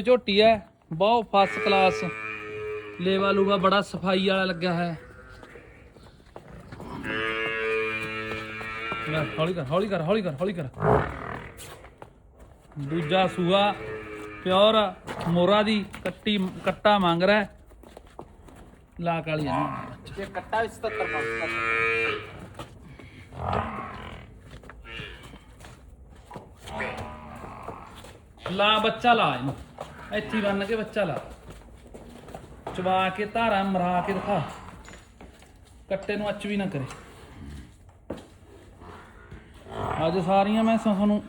ਝੋਟੀ ਹੈ ਬਹੁਤ ਫਸਟ ਕਲਾਸ ਲੇਵਾ ਲੂਗਾ ਬੜਾ ਸਫ਼ਾਈ ਵਾਲਾ ਲੱਗਿਆ ਹੈ ਲੈ, ਹੌਲੀ ਕਰ ਹੌਲੀ ਕਰ ਹੌਲੀ ਕਰ ਹੌਲੀ ਕਰ। ਦੂਜਾ ਸੂਆ, ਪਿਓਰ ਮੋਰਾ ਦੀ ਕੱਟੀ, ਕੱਟਾ ਮੰਗ ਰਿਹਾ ਹੈ। ਲਾਕ ਵਾਲੀ ਹੈ ਇਹ ਕੱਟਾ 77 ਪੰਜ ਲਾ ਬੱਚਾ ਲਾ ਇਹਨੂੰ। ਇੱਥੇ ਬੰਨ ਕੇ ਬੱਚਾ ਲਾ। ਚਵਾ ਕੇ ਧਾਰਾ ਮਰਾ ਕੇ ਦਿਖਾ। ਕੱਟੇ ਨੂੰ ਅੱਚ ਵੀ ਨਾ ਕਰੇ। ਅੱਜ ਸਾਰੀਆਂ ਮੈਂ ਤੁਹਾਨੂੰ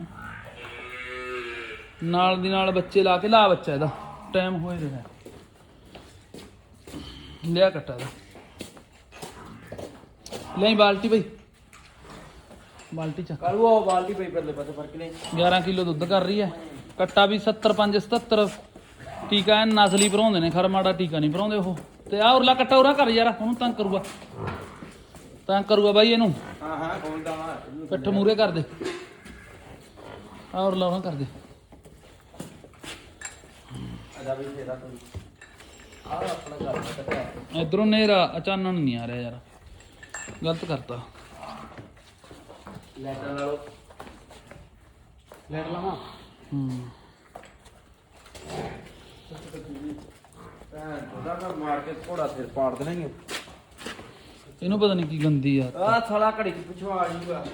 ਨਾਲ ਦੀ ਨਾਲ ਬੱਚੇ ਲਾ ਕੇ ਲਾ ਬੱਚਾ ਇਹਦਾ। ਟਾਈਮ ਹੋਏ ਰਿਹਾ। ਲਿਆ ਕੱਟਾ ਇਹਦਾ। ਲੈ ਬਾਲਟੀ ਬਈ। ਬਾਲਟੀ ਚ ਕਰੂ ਉਹ ਬਾਲਦੀ ਪਈ ਪਰਲੇ ਪਾਸੇ ਫ਼ਰਕ ਨਹੀਂ। 11 ਕਿਲੋ ਦੁੱਧ ਕਰ ਰਹੀ ਹੈ। ਕੱਟਾ ਵੀ 70 5 77 ਟੀਕਾ ਐਨ ਨਸਲੀ ਭਰਾਉਂਦੇ ਨੇ ਖਰ ਮਾੜਾ ਟੀਕਾ ਨਹੀਂ ਭਰਾਉਂਦੇ ਉਹ। ਤੇ ਆ ਉਰਲਾ ਕੱਟਾ ਉਰਾ ਕਰ ਯਾਰ, ਉਹਨੂੰ ਤੰਗ ਕਰੂਗਾ। ਤੰਗ ਕਰੂਗਾ ਬਾਈ ਇਹਨੂੰ। ਹਾਂ ਹਾਂ ਖੋਲਦਾ ਵਾ ਪਿੱਠ ਮੂਰੇ ਕਰ ਦੇ। ਆ ਉਰਲਾ ਉਹਨਾਂ ਕਰ ਦੇ। ਅਜਾ ਵੀ ਫੇਰਾ ਤੂੰ ਆ ਆਪਣਾ ਘਰ ਕੱਟਾ ਇਧਰੋਂ ਨੇਰਾ ਅਚਾਨਣ ਨਹੀਂ ਆ ਰਿਹਾ ਯਾਰ। ਗਲਤ ਕਰਤਾ। ਲੈਟਰ ਨਾਲੋਂ ਲੈਟ ਲਾਵਾਂ? ਹੂੰ ਭੈਣ ਉਹਦਾ ਨਾ ਮਾਰ ਕੇ ਘੋੜਾ ਸਿਰ ਪਾੜ ਦੇਣਾ ਹੀ ਇਹਨੂੰ ਪਤਾ ਨਹੀਂ ਕੀ ਗੰਦੀ ਆ। ਆ ਸਾਲਾ ਘੜੀ ਚ ਪਿਛਵਾ ਜੂਗਾ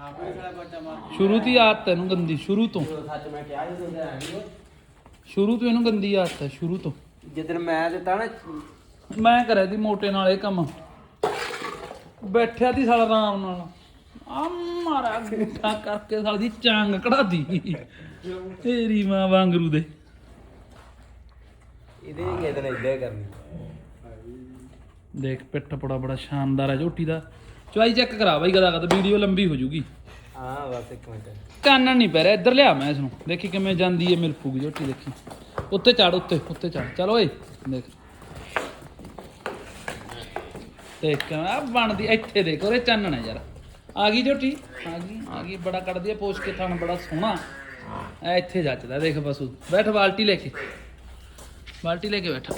ਆਪੇ ਸਾਲਾ ਬੱਚਾ ਮਾਰ ਸ਼ੁਰੂ ਤੋਂ ਹੀ ਆਦਤ ਹੈ ਇਹਨੂੰ ਗੰਦੀ ਸ਼ੁਰੂ ਤੋਂ। ਸੱਚ ਮੈਂ ਕਿਹਾ ਹੀ ਦਿੰਦਾ। ਸ਼ੁਰੂ ਤੋਂ ਇਹਨੂੰ ਗੰਦੀ ਆਦਤ ਹੈ ਸ਼ੁਰੂ ਤੋਂ। ਜਿੱਦਣ ਮੈਂ ਦਿੱਤਾ ਨਾ ਮੈਂ ਕਰਿਆ ਦੀ ਮੋਟੇ ਨਾਲ ਇਹ ਕੰਮ। ਬੈਠਿਆ ਦੀ ਸਾਲਾ ਆਰਾਮ ਨਾਲ। ਆ ਮਾਰਾ ਗੁੱਠਾ ਕਰਕੇ ਸਾਲ ਦੀ ਚਾਂਗ ਕਢਾਦੀ ਤੇਰੀ ਮਾਂ ਵਾਂਗਰੂ ਦੇ। ਇਹਦੇ ਹੀ ਕਿਦਨ ਇਦਾਂ ਕਰਨੀ। ਦੇਖ ਪਿੱਠ ਪੜਾ ਬੜਾ ਸ਼ਾਨਦਾਰ ਹੈ ਝੋਟੀ ਦਾ। ਚਵਾਈ ਚੈੱਕ ਕਰਾ ਬਾਈ ਗਦਾ ਗਦਾ ਵੀਡੀਓ ਲੰਬੀ ਹੋ ਜੂਗੀ। ਹਾਂ ਬਸ ਇੱਕ ਮਿੰਟ। ਕਾਨਣ ਨਹੀਂ ਪੈ ਰਿਹਾ ਇੱਧਰ ਲਿਆ ਮੈਂ ਇਸ ਨੂੰ। ਦੇਖੀ ਕਿਵੇਂ ਜਾਂਦੀ ਹੈ ਮਿਲਫੂਗੀ ਝੋਟੀ ਦੇਖੀ। ਉੱਤੇ ਚੜ ਉੱਤੇ ਉੱਤੇ ਚੜ ਚਲ ਓਏ ਦੇਖ। ਦੇਖ ਆ ਬਣਦੀ ਇੱਥੇ ਦੇਖ ਉਹਰੇ ਚਾਨਣ ਹੈ ਯਾਰ। ਆ ਗਈ ਝੋਟੀ ਆ ਗਈ ਆ ਗਈ। ਬੜਾ ਕੱਢਦੀ ਆ ਪੋਸ ਕੇ, ਥਣ ਬੜਾ ਸੋਹਣਾ। ਐ ਇੱਥੇ ਜੱਚਦਾ ਦੇਖ ਬਸੂ ਬੈਠ, ਬਾਲਟੀ ਲੈ ਕੇ। ਬਾਲਟੀ ਲੈ ਕੇ ਬੈਠ।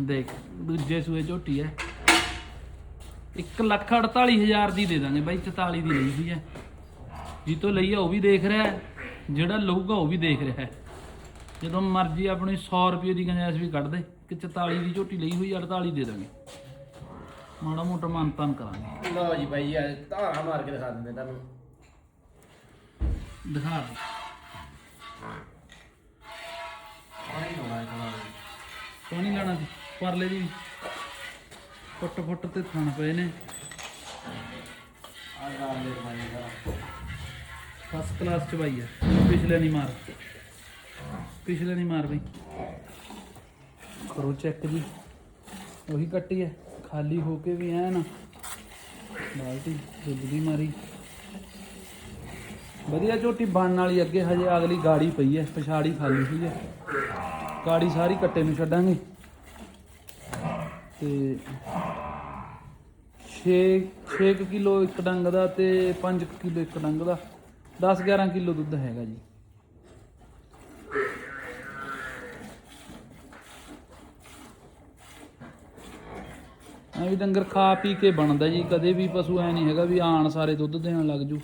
ਦੇਖ, ਦੂਜੇ ਸੂਏ ਝੋਟੀ ਹੈ 1 ਲੱਖ 48 ਹਜ਼ਾਰ ਦੀ ਦੇ ਦਾਂਗੇ ਬਾਈ 44 ਦੀ ਲਈ ਹੋਈ ਹੈ ਜੀ ਤੋਂ ਲਈ ਆ, ਉਹ ਵੀ ਦੇਖ ਰਿਹਾ ਜਿਹੜਾ ਲਊਗਾ, ਉਹ ਵੀ ਦੇਖ ਰਿਹਾ ਜਦੋਂ ਮਰਜ਼ੀ ਆਪਣੀ 100 ਰੁਪਏ ਦੀ ਗੰਜਾਇਸ਼ ਵੀ ਕੱਢ ਦੇ। ਕਿ 44 ਦੀ ਝੋਟੀ ਲਈ ਹੋਈ ਆ, 48 ਦੇ ਦਾਂਗੇ ਮਾੜਾ ਮੋਟਾ ਮਨ ਤਨ ਕਰਾਂਗੇ। ਲਓ ਜੀ ਭਾਈ ਆ ਧਾਰਾ ਮਾਰ ਕੇ ਦਿਖਾ ਦਿੰਦੇ ਤੁਹਾਨੂੰ। ਦਿਖਾ ਦੇ। ਪਾਣੀ ਲਾਉਣਾ ਪਾਣੀ ਲੈਣਾ ਸੀ ਪਰਲੇ ਦੀ ਫੁੱਟ ਫੁੱਟ ਤੇ ਥਣ ਪਏ ਨੇ। ਆ ਗਾਲ ਦੇ ਪਾਣੀ ਦਾ ਫਸਟ ਕਲਾਸ ਚ ਬਾਈ ਆ ਪਿਛਲੇ ਨਹੀਂ ਮਾਰ। ਪਿਛਲੇ ਨਹੀਂ ਮਾਰ ਬਈ। ਕਰੋ ਚੈੱਕ ਜੀ। ਉਹੀ ਕੱਟੀ ਹੈ। ਖਾਲੀ ਹੋ ਕੇ ਵੀ ਐਨ। ਬਾਲਟੀ, ਦੁੱਧ ਦੀ ਮਾਰੀ। ਵਧੀਆ ਝੋਟੀ ਬਣਨ ਵਾਲੀ ਅੱਗੇ ਹਜੇ ਅਗਲੀ ਗਾੜੀ ਪਈ ਹੈ। ਪਛਾੜੀ ਖਾਲੀ ਹੋਈ ਹੈ। ਗਾੜੀ ਸਾਰੀ ਕੱਟੇ ਨੂੰ ਛੱਡਾਂਗੇ। ਤੇ 6 6 ਕਿਲੋ ਇੱਕ ਡੰਗ ਦਾ ਤੇ 5 ਕਿਲੋ ਇੱਕ ਡੰਗ ਦਾ। 10 11 ਕਿਲੋ ਦੁੱਧ ਹੈਗਾ ਜੀ। ਐ ਵੀ ਡੰਗਰ ਖਾ ਪੀ ਕੇ ਬਣਦਾ ਜੀ, ਕਦੇ ਵੀ ਪਸ਼ੂ ਐ ਨਹੀਂ ਹੈਗਾ ਵੀ ਆਣ ਸਾਰੇ ਦੁੱਧ ਦੇਣ ਲੱਗ ਜੂ।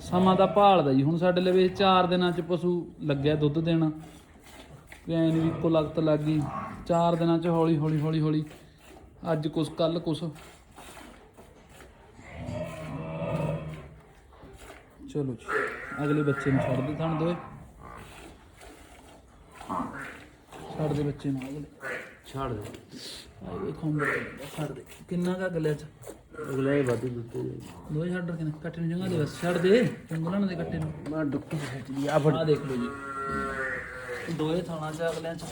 ਸਮਾਂ ਦਾ ਭਾਲਦਾ ਜੀ, ਹੁਣ ਸਾਡੇ ਲਵੇ 4 ਦਿਨਾਂ ਚ ਪਸ਼ੂ ਲੱਗਿਆ ਦੁੱਧ ਦੇਣਾ। ਐ ਨਹੀਂ ਵੀ ਇੱਕੋ ਲਗਤ ਲੱਗ ਗਈ। 4 ਦਿਨਾਂ ਚ ਹੌਲੀ ਹੌਲੀ ਹੌਲੀ ਹੌਲੀ। ਅੱਜ ਕੁਛ ਕੱਲ ਕੁਛ। ਚਲੋ ਜੀ, ਅਗਲੇ ਬੱਚੇ ਨੂੰ ਛੱਡ ਦੇ, ਥਣ ਦੋਏ। ਛੱਡ ਦੇ ਬੱਚੇ ਨੂੰ ਅਗਲੇ। ਛੱਡ ਦੇ। ਆਏ ਵੇਖੋ ਅੰਦਰ ਛੱਡ ਦੇ। ਕਿੰਨਾ ਕਾ ਗਲਿਆ ਚ? ਅਗਲੇ ਹੀ ਵਾਧੂ ਦਿੱਤੇ ਦੋਏ ਛੱਡ ਕਿਨੇ ਕੱਟੇ ਨੂੰ ਜੰਗਾ ਦੇ ਬਸ ਛੱਡ ਦੇ ਉਂਗਲਾਂ ਦੇ ਕੱਟੇ ਨੂੰ। ਮੈਂ ਡੁੱਕੀ ਸੱਚ ਦੀ ਆ ਆ ਦੇਖ ਲਓ ਜੀ। ਦੋਏ ਥਾਣਾ ਚ ਅਗਲਿਆਂ ਚ।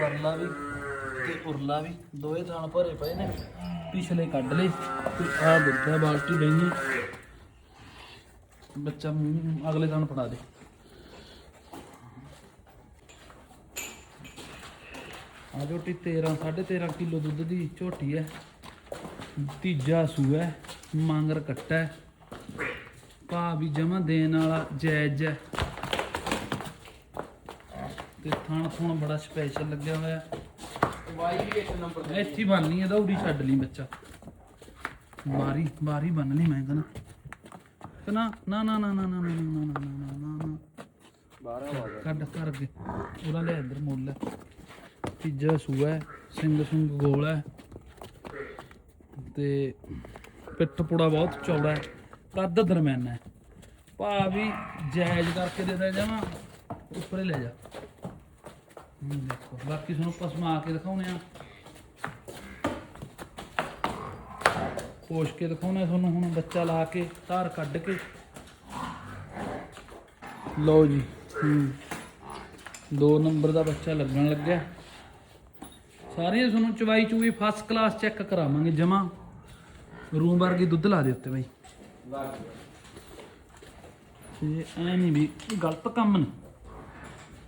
ਪਰਲਾ ਵੀ ਤੇ ਉਰਲਾ ਵੀ। ਦੋਏ ਥਾਣ ਭਰੇ ਪਏ ਨੇ। ਪਿਛਲੇ ਕੱਢ ਲਏ। ਤੇ ਆ ਬੁੱਢਾ ਬਾਲਟੀ ਡੈਂਗੀ ਬੱਚਾ ਮੂੰਹ ਅਗਲੇ ਥਾਣ ਫੜਾ ਦੇ। ਆ ਝੋਟੀ 13 13.5 ਕਿਲੋ ਦੁੱਧ ਦੀ ਝੋਟੀ ਹੈ ਤੀਜਾ ਸੂਆ ਹੈ, ਮਾਂਗਰ ਕੱਟਾ ਹੈ ਪਾ ਵੀ ਜਮਾ ਦੇਣ ਵਾਲਾ ਜਾਇਜ਼ ਹੈ ਤੇ ਥਣ ਥਣ ਬੜਾ ਸਪੈਸ਼ਲ ਲੱਗਿਆ ਹੋਇਆ ਵਾਈ ਵੀ ਇੱਕ ਨੰਬਰ ਦੀ ਇੱਥੇ ਹੀ ਬੰਨਣੀ ਇਹਦਾ ਉਰੀ ਛੱਡ ਲਈ ਬੱਚਾ ਬਾਰੀ ਬਾਰੀ ਬੰਨ ਲਈ ਮੈਂ ਕਹਿੰਦਾ ਨਾ ਨਾ ਨਾ ਨਾ ਨਾ ਨਾ ਨਾ ਨਾ ਨਾ ਨਾ ਨਾ ਨਾ 12 ਵਾਗਾ ਕੱਢ ਕਰ ਅੱਗੇ ਉਹਦਾ ਲੈ ਇੱਧਰ ਮੁੱਲ ਲੈ ਤੀਜਾ ਸੂਆ ਹੈ ਸਿੰਘ ਸੁੰਗ ਗੋਲ ਹੈ ਤੇ ਪਿੱਠ ਪੁੜਾ ਬਹੁਤ ਚੌੜਾ ਹੈ ਕੱਦ ਦਰਮਿਆਨਾ ਹੈ। ਭਾ ਵੀ ਜਾਇਜ਼ ਕਰਕੇ ਦੇ ਦੇ ਜਾਵਾਂ, ਉੱਪਰੇ ਲੈ ਜਾ। ਦੇਖੋ, ਬਾਕੀ ਤੁਹਾਨੂੰ ਪਸਮਾ ਕੇ ਦਿਖਾਉਣੇ ਆ। ਖੋਸ਼ ਕੇ ਦਿਖਾਉਣੇ ਆ ਤੁਹਾਨੂੰ, ਹੁਣ ਬੱਚਾ ਲਾ ਕੇ, ਧਾਰ ਕੱਢ ਕੇ। ਲਓ ਜੀ, ਹੂੰ, ਦੋ ਨੰਬਰ ਦਾ ਬੱਚਾ ਲੱਗਣ ਲੱਗਿਆ। ਸਾਰੀਆਂ ਤੁਹਾਨੂੰ ਚਵਾਈ ਚੂਈ ਫਸਟ ਕਲਾਸ ਚੈੱਕ ਕਰਾਵਾਂਗੇ ਜਮਾ। ਰੂਮ ਵਰਗੀ ਦੁੱਧ ਲਾ ਦੇ ਉੱਤੇ ਬਾਈ। ਤੇ ਐ ਨਹੀਂ ਵੀ ਗਲਤ ਕੰਮ ਨਹੀਂ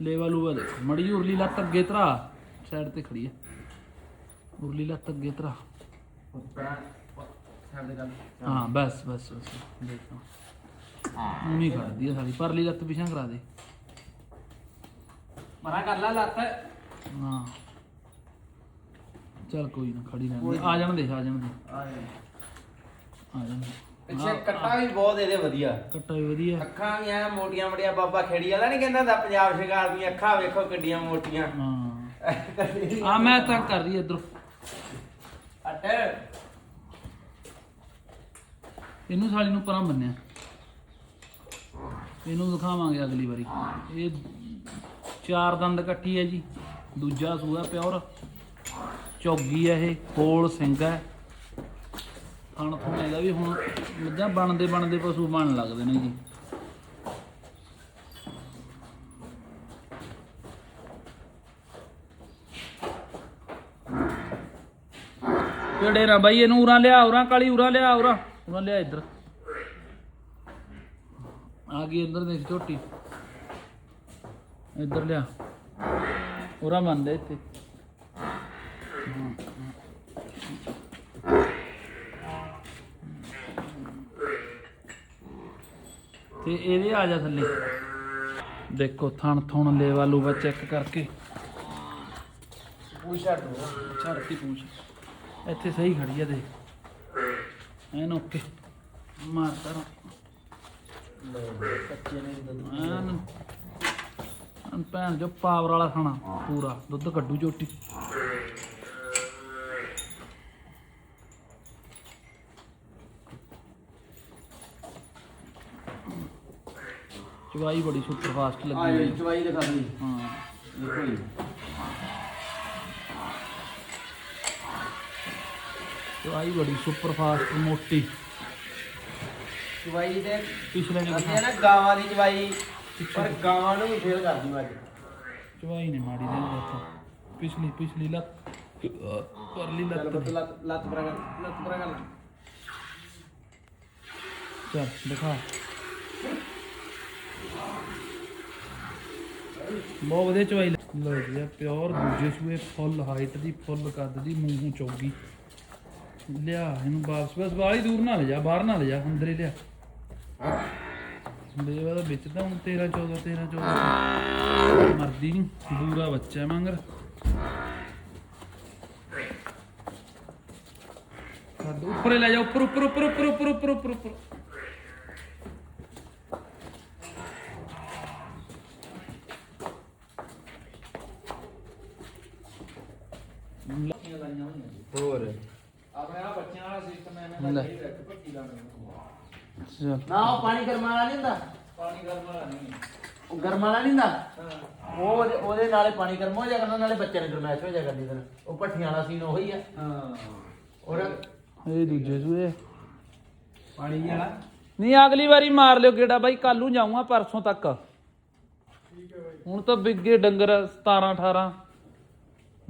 ਲੇਵਾ ਲੂਵਾ ਦੇਖੋ ਮੜੀ ਉਰਲੀ ਲੱਤ ਅੱਗੇ ਧਰਾ ਸਾਈਡ ਤੇ ਖੜੀ ਹੈ ਉਰਲੀ ਲੱਤ ਅੱਗੇ ਗੱਲ ਹਾਂ ਬਸ ਬਸ ਬਸ। ਦੇਖੋ ਉਨੀ ਖੜਦੀ ਹੈ ਸਾਡੀ ਪਰਲੀ ਲੱਤ ਪਿਛਾਂ ਕਰਾ ਦੇ। ਮਰਾ ਕਰ ਲਾ ਲੱਤ। ਹਾਂ। ਚਲ ਕੋਈ ਨਾ ਖੜੀ ਰਹਿਣ ਦੇ। ਆ ਜਾਣ ਦੇ ਆ ਜਾਣ ਦੇ। ਆ ਜਾਣ ਦੇ। ਪਿੱਛੇ ਕੱਟਾ ਵੀ ਬਹੁਤ ਇਹਦੇ ਵਧੀਆ। ਕੱਟਾ ਵੀ ਵਧੀਆ। ਅੱਖਾਂ ਵੀ ਐ ਮੋਟੀਆਂ ਮੋਟੀਆਂ ਬਾਬਾ ਖੇੜੀ ਵਾਲਾ ਨਹੀਂ ਕਹਿੰਦਾ ਹੁੰਦਾ ਪੰਜਾਬ ਸ਼ਿੰਗਾਰ ਦੀਆਂ ਅੱਖਾਂ ਵੇਖੋ ਕਿੱਡੀਆਂ ਮੋਟੀਆਂ। ਹਾਂ। ਆ ਮੈਂ ਤਾਂ ਕਰ ਰਹੀ ਇਧਰ। ਅੱਟ। ਇਹਨੂੰ ਸਾਲੀ ਨੂੰ ਪਰਾਂ ਬੰਨਿਆ। ਇਹਨੂੰ ਦਿਖਾਵਾਂਗੇ ਅਗਲੀ ਵਾਰੀ। ਇਹ ਚਾਰ ਦੰਦ ਕੱਟੀ ਹੈ ਜੀ ਦੂਜਾ ਸੂਆ ਪਿਓਰ। ਚੌਗੀ ਹੈ ਇਹ, ਕੋਲ ਸਿੰਘ ਹੈ ਥਣ ਥਣ ਇਹਦਾ ਵੀ ਹੁਣ ਮੱਝਾਂ ਬਣਦੇ ਬਣਦੇ ਪਸ਼ੂ ਬਣ ਲੱਗਦੇ ਨੇ ਜੀ। ਕਿਹੜੇ ਨਾ ਬਾਈ, ਇਹਨੂੰ ਉਰਾਂ ਲਿਆ, ਉਰਾਂ ਕਾਲੀ, ਉਰਾਂ ਲਿਆ, ਉਰਾਂ ਉਰਾਂ ਲਿਆ ਇੱਧਰ। ਆ ਗਈ ਇੱਧਰ ਦੇਖ ਝੋਟੀ। ਇੱਧਰ ਲਿਆ। ਉਰਾਂ ਮੰਨਦੇ ਇੱਥੇ। ਤੇ ਇਹਦੇ ਆ ਜਾ ਥੱਲੇ। ਦੇਖੋ ਥਣ ਥਣ ਲੇਵਾ ਲੂਵਾ ਚੈੱਕ ਕਰਕੇ। ਪੁੱਛਾ ਤੂੰ ਝੜਤੀ ਪੂਛ। ਇੱਥੇ ਸਹੀ ਖੜੀ ਆ ਦੇ ਐਨ ਓਕੇ। ਮਾਰ ਤਾ ਕੱਚੇ ਨੇ ਐਨ ਭੈਣ ਜੋ ਪਾਵਰ ਵਾਲਾ ਖਾਣਾ ਪੂਰਾ। ਦੁੱਧ ਕੱਢੂ ਝੋਟੀ। ਚਵਾਈ ਬੜੀ ਸੁਪਰ ਫਾਸਟ ਆ ਲੱਗੀ ਜੀ ਹੋਈ। ਚਵਾਈ ਦਿਖਾ ਦੀ। ਹਾਂ। ਦੇਖੋ ਜੀ। ਚਵਾਈ ਬੜੀ ਸੁਪਰ ਫਾਸਟ ਮੋਟੀ। ਚਵਾਈ ਦੇ ਪਿਛਲੇ ਨੇ ਅਸੀਂ ਨਾ ਗਾਵਾਂ ਦੀ ਚਵਾਈ ਪਰ ਗਾਵਾਂ ਨੂੰ ਵੀ ਫੇਲ ਕਰਦੀ ਮੈਂ ਚਵਾਈ ਨੇ ਮਾੜੀ ਦੇ ਉੱਥੋਂ ਪਿਛਲੀ ਪਿਛਲੀ ਲੱਤ। ਪਰਲੀ ਚੱਲ ਲੱਤ। ਲੱਤ ਲੱਤ ਪਰਾ ਕਰ ਲੱਤ ਪਰਾ ਕਰ ਚੱਲ ਦਿਖਾ। ਬਹੁਤ ਵਧੀਆ ਚਵਾਈ ਲੋ ਜੀ ਪਿਓਰ ਦੂਜੇ ਸੂਏ ਫੁੱਲ ਹਾਈਟ ਦੀ ਫੁੱਲ, ਕੱਦ ਦੀ, ਮੂੰਹੋਂ ਚੌਗੀ। ਲਿਆ, ਇਹਨੂੰ ਵਾਪਸ, ਬਸ ਵਾਲੀ ਦੂਰ ਨਾ ਲੈ ਜਾ, ਬਾਹਰ ਨਾ ਲੈ ਜਾ, ਅੰਦਰ ਹੀ ਲਿਆ। ਦੇਵਾ ਦਾ ਵਿੱਚ ਤਾਂ ਹੁਣ 13 14 13 14 ਮਰਦੀ ਨਹੀਂ ਦੂਰਾ ਬੱਚਾ ਹੈ ਮੰਗਰ। ਕੱਦ, ਉੱਪਰੇ ਲੈ ਜਾ, ਉੱਪਰ ਉੱਪਰ ਉੱਪਰ ਉੱਪਰ ਉੱਪਰ ਉੱਪਰ ਉੱਪਰ ਉੱਪਰ ਹੋਰ ਆਪਣੇ ਆ ਬੱਚਿਆਂ ਵਾਲਾ ਸਿਸਟਮ ਹੈ ਲੈ। ਪੱਟੀ ਲਾਉਣੀ ਚੱਲ ਨਾ ਉਹ ਪਾਣੀ ਗਰਮ ਵਾਲਾ ਨਹੀਂ ਹੁੰਦਾ? ਪਾਣੀ ਗਰਮ ਵਾਲਾ ਨਹੀਂ। ਉਹ ਗਰਮ ਵਾਲਾ ਨਹੀਂ ਹੁੰਦਾ? ਉਹ ਉਹਦੇ- ਉਹਦੇ ਨਾਲੇ ਪਾਣੀ ਗਰਮ ਹੋ ਜਾਏਗਾ ਨਾਲੇ ਬੱਚੇ ਨੇ ਗਰਮੈਸ਼ ਹੋ ਜਾਏਗਾ ਫਿਰ ਉਹ ਭੱਠੀਆਂ ਵਾਲਾ ਸੀਨ ਉਹੀ ਆ। ਹਾਂ। ਔਰ ਇਹ ਦੂਜੇ ਸੂਏ। ਪਾਣੀ ਵਾਲਾ ਨਹੀਂ ਅਗਲੀ ਵਾਰੀ ਮਾਰ ਲਿਓ ਗੇੜਾ ਬਾਈ ਕੱਲ ਨੂੰ ਜਾਊਂਗਾ ਪਰਸੋਂ ਤੱਕ। ਹੁਣ ਤਾਂ ਬਿੱਗੇ ਡੰਗਰ 17 18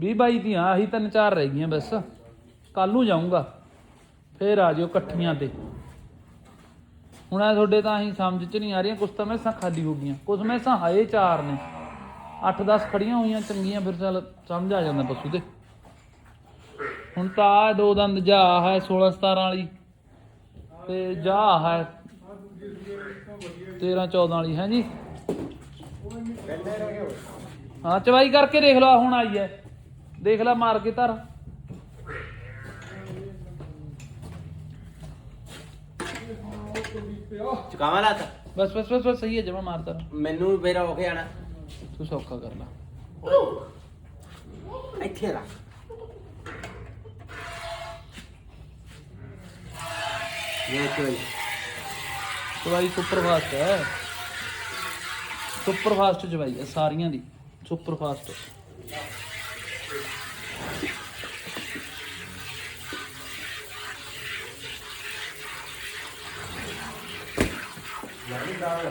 20 22 ਦੀਆਂ ਆਹੀ ਤਿੰਨ ਚਾਰ ਰਹਿ ਗਈਆਂ ਬਸ। ਕੱਲ ਨੂੰ ਜਾਊਂਗਾ। ਫੇਰ ਆ ਜਿਓ ਇਕੱਠੀਆਂ ਤੇ। ਹੁਣ ਆ ਤੁਹਾਡੇ ਤਾਂ ਅਸੀਂ ਸਮਝ ਚ ਨਹੀਂ ਆ ਰਹੀਆਂ, ਕੁਛ ਤਾਂ ਮੈਸਾਂ ਖਾਲੀ ਹੋ ਗਈਆਂ। ਕੁਛ ਮੈਸਾਂ ਹਾਏ ਚਾਰ ਨੇ। 8-10 ਖੜੀਆਂ ਹੋਈਆਂ, ਚੰਗੀਆਂ, ਫਿਰ ਚੱਲ ਸਮਝ ਆ ਜਾਂਦਾ ਪਸ਼ੂ ਤੇ। ਹੁਣ ਤਾਂ ਆ ਦੋ ਦੰਦ ਜਾ ਹੈ 16 17 ਵਾਲੀ, ਤੇ ਜਾ ਹੈ 13 14 ਵਾਲੀ, ਹੈ ਜੀ? ਹਾਂ, ਚਵਾਈ ਕਰਕੇ ਦੇਖ ਲਓ ਹੁਣ ਆਈ ਹੈ। ਦੇਖ ਲੈ ਮਾਰ ਕੇ ਧਰ। ਚੁਕਾਵਾ ਲੱਤ? ਬਸ ਬਸ ਬਸ ਬਸ ਸਹੀ ਹੈ ਜਮਾ ਮਾਰ ਧਰ ਮੈਨੂੰ ਫੇਰ ਹੋ ਗਿਆ ਨਾ ਤੂੰ ਸੌਖਾ ਕਰ ਲੈ। ਇੱਥੇ ਰੱਖ। ਇਹ ਕੋਈ ਚਵਾਈ ਸੁਪਰ ਫਾਸਟ ਹੈ। ਸੁਪਰ ਫਾਸਟ ਚਵਾਈ ਹੈ ਸਾਰੀਆਂ ਦੀ। Super fast Yeah, we've got